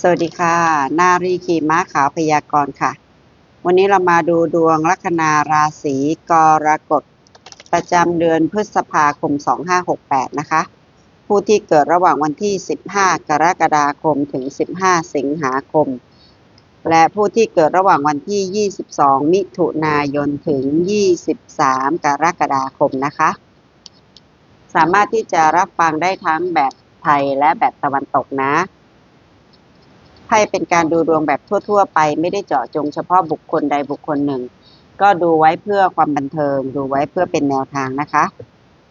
สวัสดีค่ะ นารีขีม้าขาวพยากรณ์ค่ะ วันนี้เรามาดูดวงลัคนาราศีกรกฎ ประจำเดือนพฤษภาคม 2568 นะคะ ผู้ที่เกิดระหว่างวันที่ 15 กรกฎาคมถึง 15 สิงหาคม และผู้ที่เกิดระหว่างวันที่ 22 มิถุนายนถึง 23 กรกฎาคมนะคะ สามารถที่จะรับฟังได้ทั้งแบบไทยและแบบตะวันตกนะ ไพ่เป็นการดูดวงแบบทั่ว ๆ ไป ไม่ได้เจาะจงเฉพาะบุคคลใดบุคคลหนึ่ง ก็ดูไว้เพื่อความบันเทิง ดูไว้เพื่อเป็นแนวทางนะคะ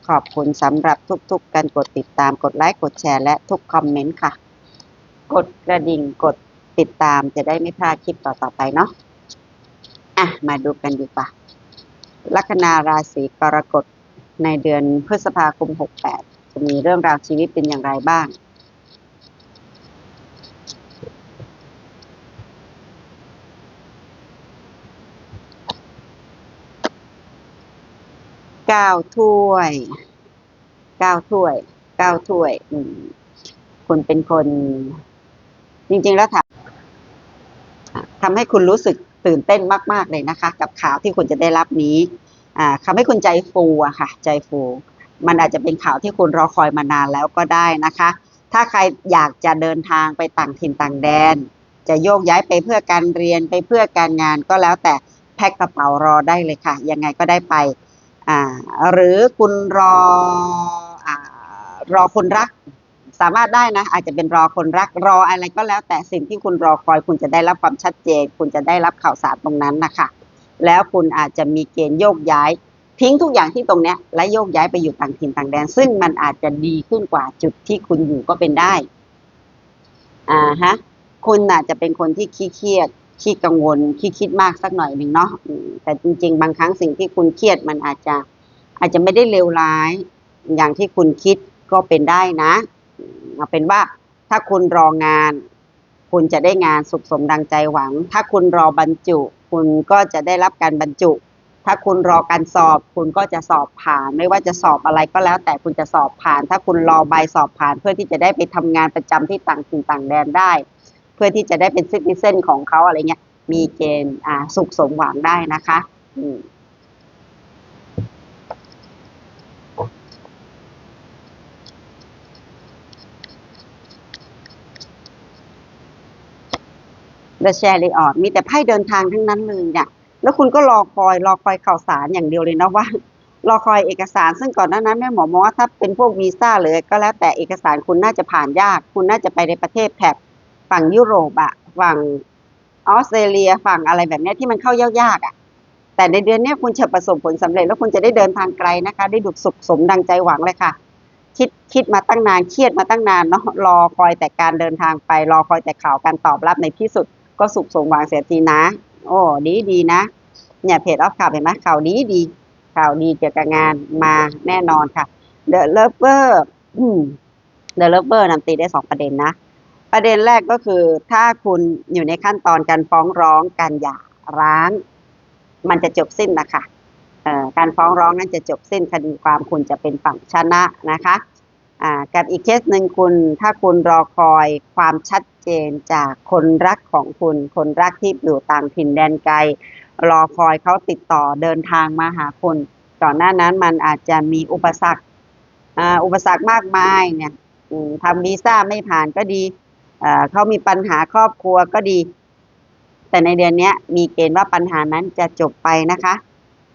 ขอบคุณสำหรับทุกๆ การกดติดตามกดไลค์กดแชร์และทุกคอมเมนต์ค่ะ กดกระดิ่งกดติดตามจะได้ไม่พลาดคลิปต่อๆไปเนาะอะมาดูกันดีกว่าลัคนาราศีกรกฎในเดือนพฤษภาคม 68 จะมีเรื่องราวชีวิตเป็นอย่างไรบ้าง เก้าถ้วยเก้าถ้วยเก้าถ้วยคุณเป็นคน จริง ๆ แล้วทำทำให้คุณรู้สึกตื่นเต้นมาก ๆ เลยนะคะ กับข่าวที่คุณจะได้รับนี้ทำให้คุณใจฟูอะค่ะ ใจฟู มันอาจจะเป็นข่าวที่คุณรอคอยมานานแล้วก็ได้นะคะ ถ้าใครอยากจะเดินทางไปต่างถิ่นต่างแดน จะโยกย้ายไปเพื่อการเรียนไปเพื่อการงานก็แล้วแต่แพ็คกระเป๋ารอได้เลยค่ะ ยังไงก็ได้ไป อ่าหรือคุณรออ่ารอคนรัก สามารถได้นะ อาจจะเป็นรอคนรักรออะไรก็แล้ว แต่สิ่งที่คุณรอคอย คุณจะได้รับความชัดเจน คุณจะได้รับข่าวสารตรงนั้นนะคะแล้วคุณอาจจะมีเกณฑ์โยกย้าย ทิ้งทุกอย่างที่ตรงเนี้ยและโยกย้ายไปอยู่ต่างถิ่นต่างแดน ซึ่งมันอาจจะดีขึ้นกว่าจุดที่คุณอยู่ก็เป็นได้อ่าฮะคุณอาจจะเป็นคนที่ขี้เครียด ขี้กังวลขี้คิดมากสักหน่อยหนึ่งเนาะแต่จริง ๆ บางครั้งสิ่งที่คุณเครียดมันอาจจะอาจจะไม่ได้เลวร้าย อย่างที่คุณคิดก็เป็นได้นะเอาเป็นว่าถ้าคุณรองาน คุณจะได้งานสุขสมดังใจหวัง ถ้าคุณรอบรรจุ คุณก็จะได้รับการบรรจุ ถ้าคุณรอการสอบ คุณก็จะสอบผ่าน ไม่ว่าจะสอบอะไรก็แล้ว แต่คุณจะสอบผ่าน ถ้าคุณรอใบสอบผ่านเพื่อที่จะได้ไปทำงานประจำที่ต่างถิ่นต่างแดนได้ เพื่อที่จะได้เป็นซิติเซนของเขาอะไรเงี้ย มีเกณฑ์อ่าสุขสมหวังได้นะคะอืม The Chariot มีแต่ไพ่เดินทางทั้งนั้นเลยเนี่ย แล้วคุณก็รอคอยรอคอยข่าวสารอย่างเดียวเลยนะว่า รอคอยเอกสารซึ่งก่อนหน้านั้นแม่หมอมองว่าถ้าเป็นพวกวีซ่าเลยก็แล้วแต่เอกสารคุณน่าจะผ่านยาก คุณน่าจะไปในประเทศแถบ ฝั่งยุโรปอะฝั่งออสเตรเลียฝั่งอะไรแบบนี้ที่มันเข้ายากๆอะแต่ในเดือนนี้คุณจะประสบผลสำเร็จแล้วคุณจะได้เดินทางไกลนะคะ ได้ดุกสุขสมดังใจหวังเลยค่ะ คิดคิดมาตั้งนานเครียดมาตั้งนานเนาะรอคอยแต่การเดินทางไป รอคอยแต่ข่าวการตอบรับในที่สุด ก็สุขสมหวังเสียทีนะ โอ้ดีดีนะ เนี่ยเพจออฟข่าวเห็นไหมข่าวดีดีข่าวดีเกี่ยวกับงานมาแน่นอนค่ะ The Lover อืม The Lover นำตีได้สองประเด็นนะ ประเด็นแรกก็คือ ถ้าคุณอยู่ในขั้นตอนการฟ้องร้องการหย่าร้าง มันจะจบสิ้นนะคะการฟ้องร้องนั้นจะจบสิ้นคดีความคุณจะเป็นฝั่งชนะนะคะอ่ากับอีกเคสหนึ่งคุณถ้าคุณรอคอยความชัดเจนจากคนรักของคุณ คนรักที่อยู่ต่างถิ่นแดนไกล รอคอยเขาติดต่อเดินทางมาหาคุณก่อนหน้านั้นมันอาจจะมีอุปสรรคอุปสรรคมากมายเนี่ยทำวีซ่าไม่ผ่านก็ดี เขามีปัญหาครอบครัวก็ดี แต่ในเดือนนี้มีเกณฑ์ว่าปัญหานั้นจะจบไปนะคะ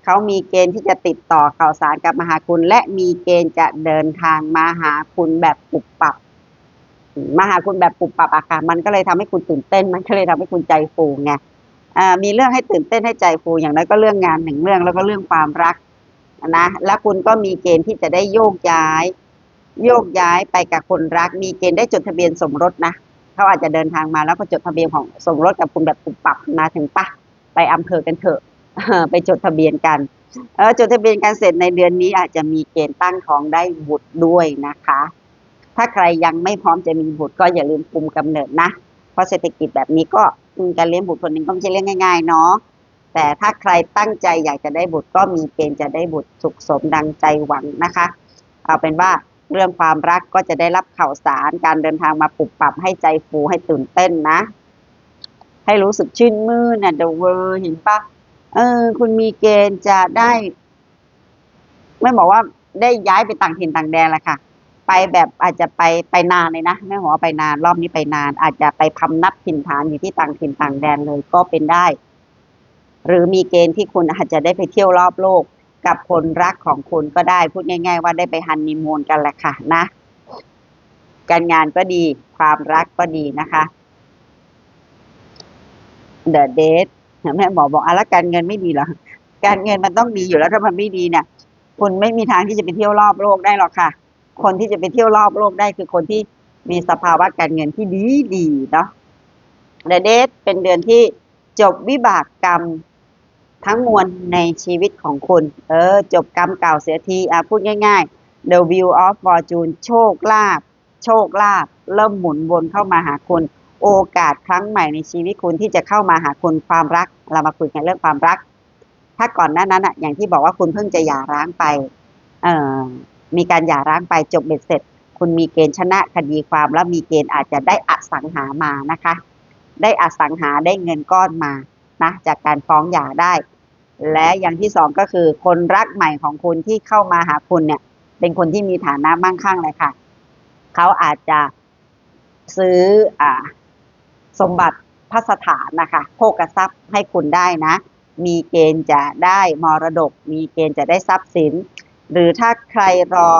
เขามีเกณฑ์ที่จะติดต่อข่าวสารกับมาหาคุณ และมีเกณฑ์จะเดินทางมาหาคุณแบบปุบปับมาหาคุณแบบปุบปับอะค่ะมันก็เลยทำให้คุณตื่นเต้น มันก็เลยทำให้คุณใจฟูไงอ่ามีเรื่องให้ตื่นเต้นให้ใจฟูอย่างน้อยก็เรื่องงานหนึ่งเรื่องแล้วก็เรื่องความรักนะแล้วคุณก็มีเกณฑ์ที่จะได้โยกย้าย โยกย้ายไปกับคนรัก มีเกณฑ์ได้จดทะเบียนสมรสนะ เขาอาจจะเดินทางมาแล้วก็จดทะเบียนของสมรสกับคุณแบบปุบปับมาถึงปะไปอำเภอกันเถอะไปจดทะเบียนกันเออจดทะเบียนกันเสร็จในเดือนนี้อาจจะมีเกณฑ์ตั้งท้องได้บุตรด้วยนะคะ ถ้าใครยังไม่พร้อมจะมีบุตรก็อย่าลืมคุมกำเนิดนะ เพราะเศรษฐกิจแบบนี้ก็การเลี้ยงบุตรคนหนึ่งก็ไม่ใช่เรื่องง่ายๆเนาะแต่ถ้าใครตั้งใจอยากจะได้บุตรก็มีเกณฑ์จะได้บุตรสุขสมดังใจหวังนะคะ เอาเป็นว่า เรื่องความรักก็จะได้รับข่าวสารการเดินทางมาปรับปรับให้ใจฟูให้ตื่นเต้นนะ ให้รู้สึกชื่นมื่นน่ะ the world เห็นปะเออ คุณมีเกณฑ์จะได้ ไม่บอกว่าได้ย้ายไปต่างถิ่นต่างแดนแหละค่ะ ไปแบบอาจจะไปไปนานเลยนะแม่หัวาไปนานรอบนี้ไปนาน อาจจะไปพำนักถิ่นฐานอยู่ที่ต่างถิ่นต่างแดนเลยก็เป็นได้ หรือมีเกณฑ์ที่คุณอาจจะได้ไปเที่ยวรอบโลก กับคนรักของคุณก็ได้ พูดง่าย ๆ ว่าได้ไปฮันนีมูนกันแหละค่ะนะ การงานก็ดี ความรักก็ดีนะคะ The Date แม่หมอบอกอะแล้วการเงินไม่ดีเหรอการเงินมันต้องดีอยู่แล้วถ้ามันไม่ดีเนี่ยคุณไม่มีทางที่จะไปเที่ยวรอบโลกได้หรอกค่ะ คนที่จะไปเที่ยวรอบโลกได้คือคนที่มีสภาวะการเงินที่ดีดีๆเนาะ The Date เป็นเดือนที่จบวิบากกรรม ทั้งมวลในชีวิตของคุณ เออ จบกรรมเก่าเสียทีอะพูดง่ายๆ The Wheel of Fortune โชคลาภโชคลาภเริ่มหมุนวนเข้ามาหาคุณ โอกาสครั้งใหม่ในชีวิตคุณที่จะเข้ามาหาคุณความรัก เรามาคุยกันเรื่องความรัก ถ้าก่อนหน้านั้นอะอย่างที่บอกว่าคุณเพิ่งจะหย่าร้างไป เอ่อมีการหย่าร้างไปจบเบ็ดเสร็จ คุณมีเกณฑ์ชนะคดีความแล้วมีเกณฑ์อาจจะได้อสังหามานะคะ ได้อสังหาได้เงินก้อนมา นะจากการฟ้องหย่าได้ และอย่างที่สองก็คือคนรักใหม่ของคุณที่เข้ามาหาคุณเนี่ย เป็นคนที่มีฐานะมั่งคั่งเลยค่ะ เขาอาจจะซื้ออ่าสมบัติพัสถานนะคะโภกทรัพย์ให้คุณได้นะ มีเกณฑ์จะได้มรดก มีเกณฑ์จะได้ทรัพย์สิน หรือถ้าใครรอ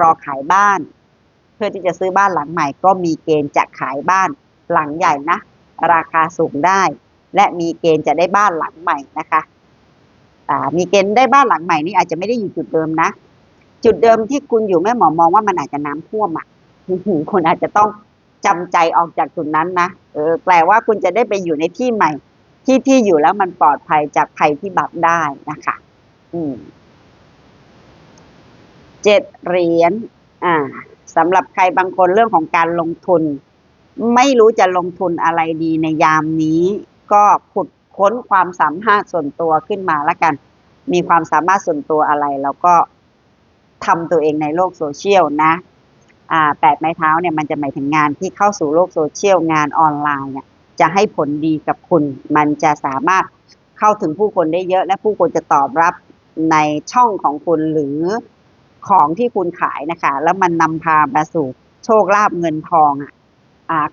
รอขายบ้าน เพื่อที่จะซื้อบ้านหลังใหม่ ก็มีเกณฑ์จะขายบ้านหลังใหญ่นะ ราคาสูงได้ และมีเกณฑ์จะได้บ้านหลังใหม่นะคะมีเกณฑ์ได้บ้านหลังใหม่นี่อาจจะไม่ได้อยู่จุดเดิมนะ จุดเดิมที่คุณอยู่แม่หมอมองว่ามันอาจจะน้ำท่วมอะคุณอาจจะต้องจำใจออกจากจุดนั้นนะเออแปลว่าคุณจะได้ไปอยู่ในที่ใหม่ ที่ที่อยู่แล้วมันปลอดภัยจากภัยพิบัติได้นะคะ อืมเจ็ดเหรียญอ่าสำหรับใครบางคนเรื่องของการลงทุน ไม่รู้จะลงทุนอะไรดีในยามนี้ ก็ขุดค้นความสามารถส่วนตัวขึ้นมาแล้วกัน มีความสามารถส่วนตัวอะไรแล้วก็ทำตัวเองในโลกโซเชียลนะแปดไม้เท้าเนี่ยมันจะหมายถึงงานที่เข้าสู่โลกโซเชียลงานออนไลน์เนี่ยจะให้ผลดีกับคุณ มันจะสามารถเข้าถึงผู้คนได้เยอะ และผู้คนจะตอบรับในช่องของคุณหรือของที่คุณขายนะคะ แล้วมันนำพามาสู่โชคลาภเงินทองอะอ่า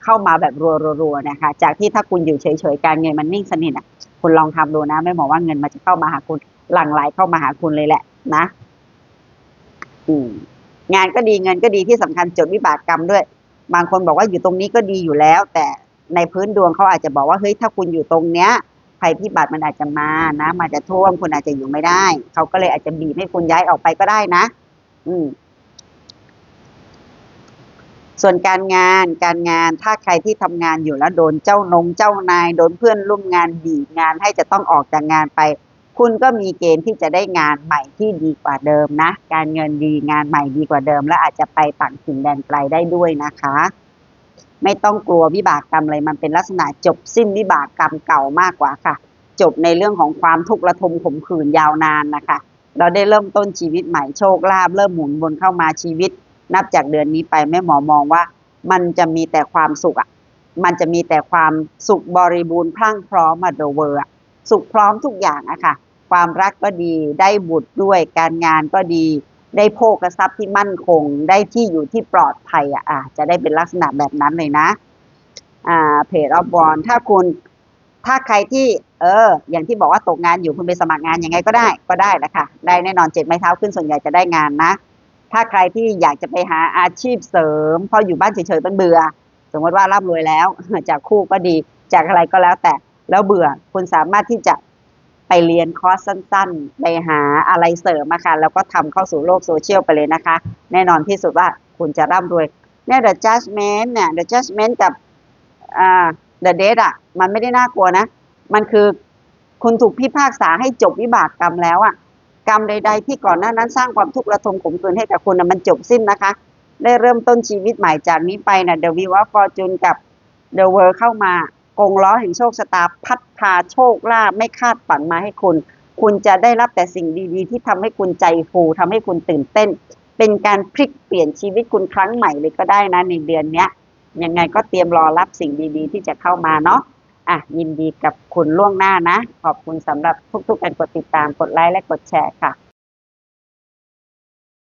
เข้ามาแบบรัวๆๆนะคะ จากที่ถ้าคุณอยู่เฉยๆการเงินมันนิ่งสนิทอะ คุณลองทำดูนะ ไม่บอกว่าเงินมันจะเข้ามาหาคุณหลั่งไหลเข้ามาหาคุณเลยแหละนะอืมงานก็ดีเงินก็ดีที่สำคัญจดวิบากกรรมด้วย บางคนบอกว่าอยู่ตรงนี้ก็ดีอยู่แล้ว แต่ในพื้นดวงเขาอาจจะบอกว่าเฮ้ยถ้าคุณอยู่ตรงเนี้ยภัยพิบัติมันอาจจะมานะมันจะท่วมคุณอาจจะอยู่ไม่ได้เขาก็เลยอาจจะบีบให้คุณย้ายออกไปก็ได้นะ อืม ส่วนการงานการงานถ้าใครที่ทำงานอยู่แล้วโดนเจ้านงเจ้านายโดนเพื่อนร่วมงานบีบงานให้จะต้องออกจากงานไป คุณก็มีเกณฑ์ที่จะได้งานใหม่ที่ดีกว่าเดิมนะ การเงินดีงานใหม่ดีกว่าเดิม และอาจจะไปต่างถิ่นแดนไกลได้ด้วยนะคะ ไม่ต้องกลัววิบากกรรมเลยมันเป็นลักษณะจบสิ้นวิบากกรรมเก่ามากกว่าค่ะ จบในเรื่องของความทุกข์ระทมขมขื่นยาวนานนะคะ เราได้เริ่มต้นชีวิตใหม่โชคลาภเริ่มหมุนวนเข้ามาชีวิต นับจากเดือนนี้ไปแม่หมอมองว่า มันจะมีแต่ความสุขอะมันจะมีแต่ความสุขบริบูรณ์พรั่งพร้อมมาโดเวอร์อะสุขพร้อมทุกอย่างอะค่ะ ความรักก็ดีได้บุตรด้วยการงานก็ดี ได้โภคทรัพย์ที่มั่นคง ได้ที่อยู่ที่ปลอดภัยอะอะจะได้เป็นลักษณะแบบนั้นเลยนะอ่าเพจออฟบอลถ้าคุณถ้าใครที่เออ อย่างที่บอกว่าตกงานอยู่คุณไปสมัครงานยังไงก็ได้ก็ได้แหละค่ะ ได้แน่นอนเจ็ดไม้เท้าขึ้นส่วนใหญ่จะได้งานนะ ถ้าใครที่อยากจะไปหาอาชีพเสริมเพราะอยู่บ้านเฉยๆมันเบื่อ สมมติว่าร่ำรวยแล้ว จากคู่ก็ดีจากอะไรก็แล้วแต่แล้วเบื่อคุณสามารถที่จะไปเรียนคอร์สสั้น ๆ ไปหาอะไรเสริมมาค่ะแล้วก็ทำเข้าสู่โลกโซเชียลไปเลยนะคะ แน่นอนที่สุดว่าคุณจะร่ำรวยเนี่ย the judgment เนี่ย the judgment กับอ่า the death อะ มันไม่ได้น่ากลัวนะ มันคือคุณถูกพิพากษาให้จบวิบากกรรมแล้วอะ กรรมใด ๆ ที่ก่อนหน้านั้นสร้างความทุกข์ระทมขมขื่นให้กับคุณน่ะมันจบสิ้นนะคะ ได้เริ่มต้นชีวิตใหม่จากนี้ไปนะเดวิวฟอร์จูนกับเดอะเวิร์เข้ามากงล้อแห่งโชคชะตาพัดพาโชคลาภไม่คาดฝันมาให้คุณ คุณจะได้รับแต่สิ่งดีๆ ที่ทำให้คุณใจฟูทำให้คุณตื่นเต้น เป็นการพลิกเปลี่ยนชีวิตคุณครั้งใหม่เลยก็ได้นะในเดือนเนี้ยยังไงก็เตรียมรอรับสิ่งดีๆ ที่จะเข้ามาเนาะ อะยินดีกับคุณล่วงหน้านะ ขอบคุณสำหรับทุกๆการกดติดตามกดไลค์และกดแชร์ค่ะ